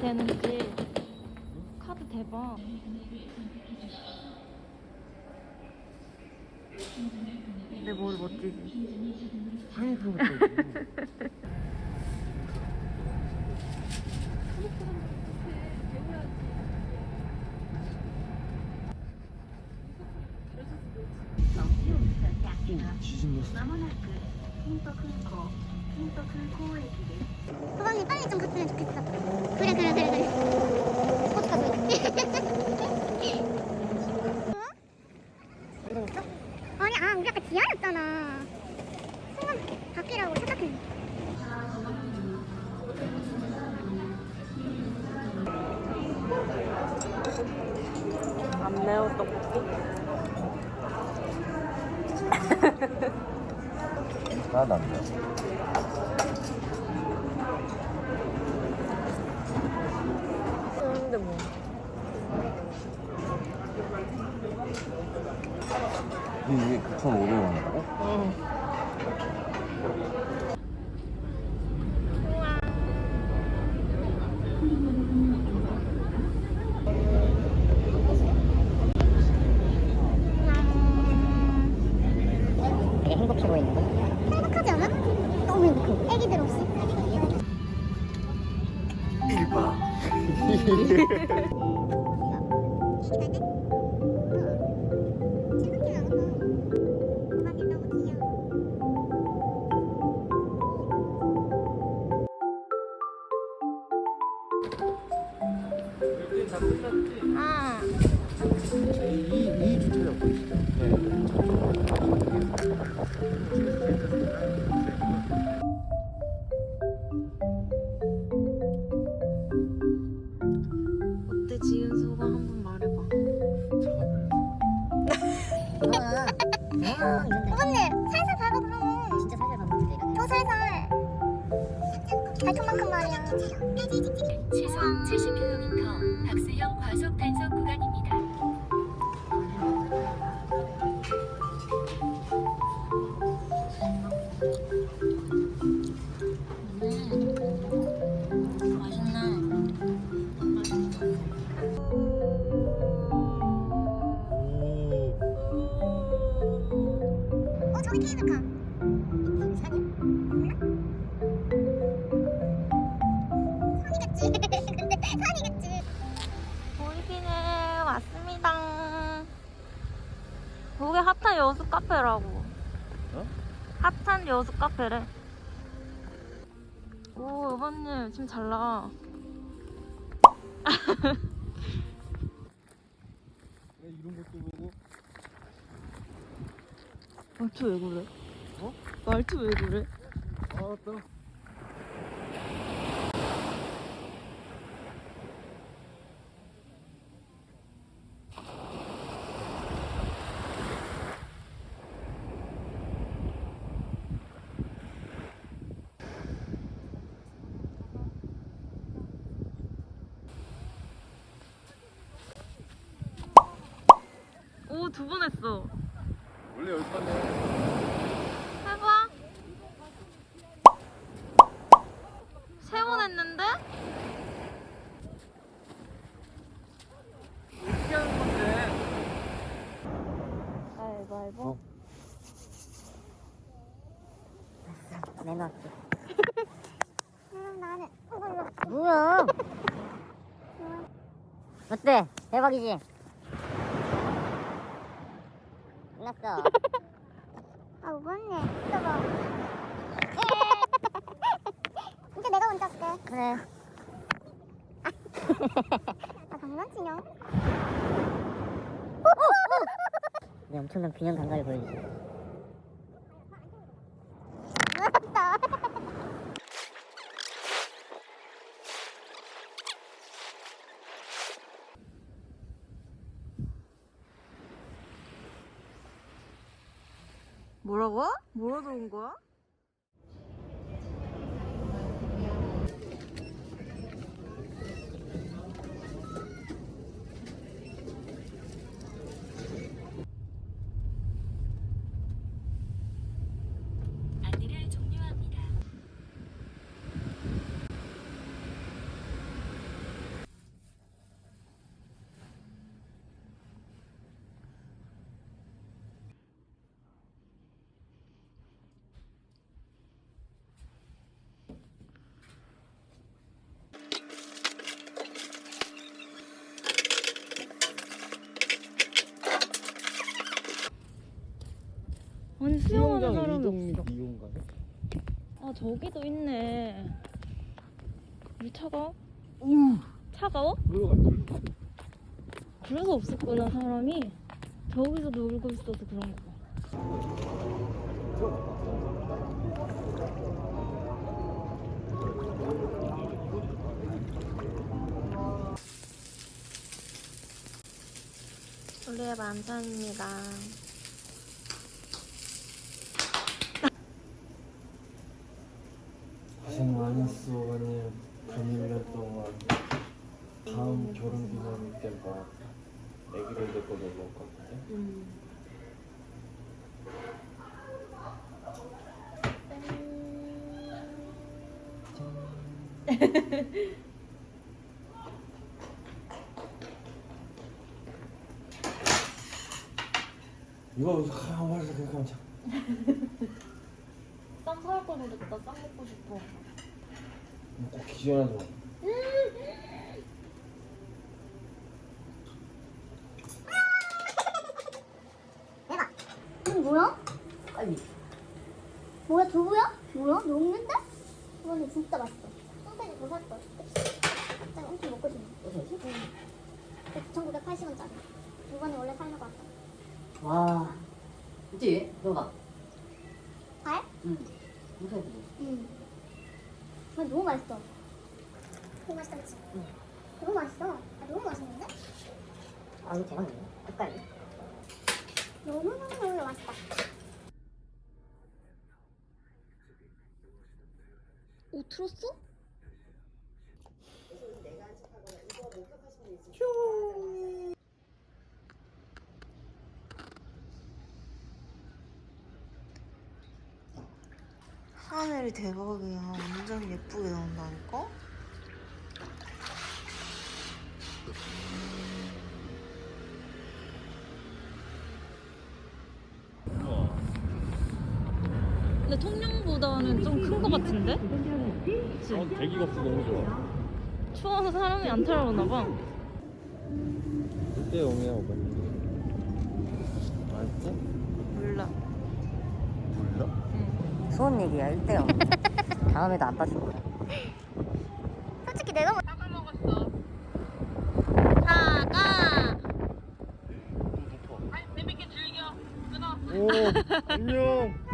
되는지 카드 대박. 내 머리 멋지지? 아이고 뒤집었어 소방님 빨리 좀 갔으면 좋겠어. 그래 그래 그래 그래. 소리. 어? 아니 아 우리 아까 지하였잖아. 순간 밖이라고 착각했네. 안 매운 떡볶이? 안 돼. 근데 뭐. 이게 9,500원이라고? 응. 아, 이, 이 주차장 보이시죠? 네. 오빠님 살살 밟아 그럼. 진짜 살살 봤는데 더 살살. 발톱만큼 말이야. 산이겠지. 보이비네 왔습니다. 거기 핫한 여수 카페라고. 어? 핫한 여수 카페래. 오 여보님 지금 잘 나와. 이런 것도 보고 말투 왜 그래? 어? 말투 왜 그래? 아, 또. 오두 번 했어. 원래 열판에 해봐. 세번 했는데? 어떻게 하는 건데? 가위바위보. 내놔할게 음, 나는 이걸로. 뭐야 어때? 대박이지? 났어 아 오빠님 있어봐. 이제 내가 먼저 할게. 그래 아 장난치냐? 내 엄청난 균형 감각을 보여주지 뭐라고? 뭐라 들은 거야? 안내를 종료합니다. 아니 수영하는 사람이 없어. 이용가네. 아 저기도 있네. 물 차가워? 우 차가워? 들어가. 그래서 없었구나 사람이. 저기서 놀고 있어서 그런 거 봐. 우리의 만찬입니다. 많았어 아니 금일년 동안 다음 결혼 기념일 때막 애기를 데리고 놀러 올 거거든. 이거 가만 봐서 그냥 참. 쌈 사올 걸 그랬다. 쌈 먹고 싶어. 꼭 기절하지 마. 이건 뭐야? 뭐야 두부야? 뭐야? 녹는데? 이거는 진짜 맛있어. 소세지 더 살 걸. 갑자기 엄청 먹고 싶네. 응. 9,980원짜리. 이번에 원래 살려고 왔어. 와, 그치? 너가. 알? 응. 무서워. 응. 이건 너무 맛있어. 너무 맛있다, 그치? 응. 너무 맛있어. 아, 너무 맛있는데? 아, 이거 대박이네. 색깔이. 너무너무 맛있다. 오 틀었어? 하늘이 대박이야. 완전 예쁘게 나온다니까? 근데 통영보다는 좀큰거 같은데? 어, 대기가 없어 너무 좋아. 추워서 사람이 안 타려나 봐. 그때 영이야 오빠님. 알지? 몰라. 몰라? 수원 얘기야 1대0 다음에도 안 빠질 거야. 솔직히 내가 뭐 사과. 오 안녕.